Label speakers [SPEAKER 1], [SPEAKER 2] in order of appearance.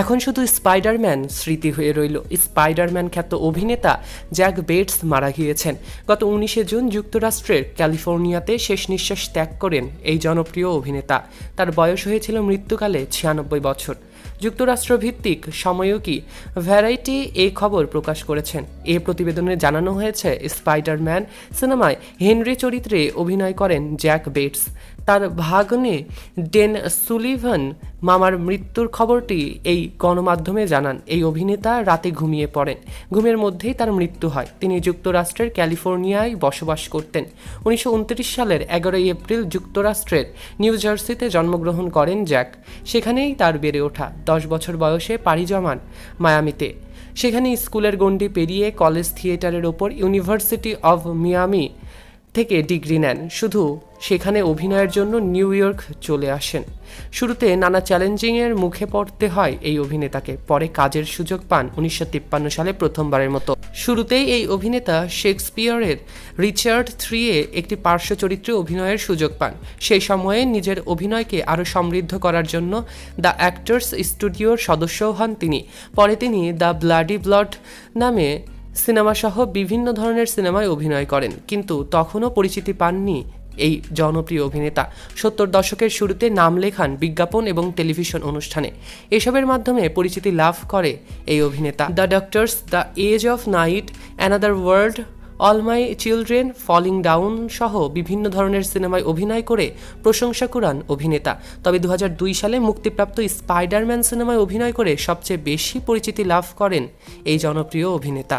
[SPEAKER 1] এখন শুধু স্পাইডারম্যান স্মৃতি হয়ে রইল। স্পাইডারম্যান খ্যাত অভিনেতা জ্যাক বেটস মারা গিয়েছেন। গত উনিশে জুন যুক্তরাষ্ট্রের ক্যালিফোর্নিয়াতে শেষ নিঃশ্বাস ত্যাগ করেন এই জনপ্রিয় অভিনেতা। তার বয়স হয়েছিল মৃত্যুকালে ছিয়ানব্বই বছর। যুক্তরাষ্ট্র ভিত্তিক সময়কী ভ্যারাইটি এই খবর প্রকাশ করেছেন। এ প্রতিবেদনে জানানো হয়েছে, স্পাইডারম্যান সিনেমায় হেনরি চরিত্রে অভিনয় করেন জ্যাক বেটস। তার ভাগ্নে ডেন সুলিভান মামার মৃত্যুর খবরটি এই গণমাধ্যমে জানান। এই অভিনেতা রাতে ঘুমিয়ে পড়েন। ঘুমের মধ্যেই তার মৃত্যু হয়। তিনি যুক্তরাষ্ট্রের ক্যালিফোর্নিয়ায় বসবাস করতেন। উনিশশো উনত্রিশ সালের এগারোই এপ্রিল যুক্তরাষ্ট্রের নিউ জার্সিতে জন্মগ্রহণ করেন জ্যাক। সেখানেই তার বেড়ে ওঠা। দশ বছর বয়সে পাড়ি জমান মায়ামিতে। সেখানে স্কুলের গণ্ডি পেরিয়ে কলেজ থিয়েটারের ওপর ইউনিভার্সিটি অব মিয়ামি থেকে ডিগ্রি নেন। শুধু সেখানে অভিনয়ের জন্য নিউ ইয়র্ক চলে আসেন। শুরুতে নানা চ্যালেঞ্জিংয়ের মুখে পড়তে হয় এই অভিনেতাকে। পরে কাজের সুযোগ পান উনিশশো তিপ্পান্ন সালে প্রথমবারের মতো। শুরুতেই এই অভিনেতা শেক্সপিয়রের রিচার্ড থ্রিয়ে একটি পার্শ্ব চরিত্রে অভিনয়ের সুযোগ পান। সেই সময়ে নিজের অভিনয়কে আরও সমৃদ্ধ করার জন্য দ্য অ্যাক্টার্স স্টুডিওর সদস্যও হন তিনি। পরে তিনি দ্য ব্লাডি ব্লড নামে সিনেমাসহ বিভিন্ন ধরনের সিনেমায় অভিনয় করেন, কিন্তু তখনও পরিচিতি পাননি এই জনপ্রিয় অভিনেতা। সত্তর দশকের শুরুতে নাম লেখান বিজ্ঞাপন এবং টেলিভিশন অনুষ্ঠানে। এসবের মাধ্যমে পরিচিতি লাভ করে এই অভিনেতা। The doctors, the edge of night, another world, all my children, falling down সহ বিভিন্ন ধরনের সিনেমায় অভিনয় করে প্রশংসা কুড়ান অভিনেতা। তবে দু হাজার দুই সালে মুক্তিপ্রাপ্ত স্পাইডারম্যান সিনেমায় অভিনয় করে সবচেয়ে বেশি পরিচিতি লাভ করেন এই জনপ্রিয় অভিনেতা।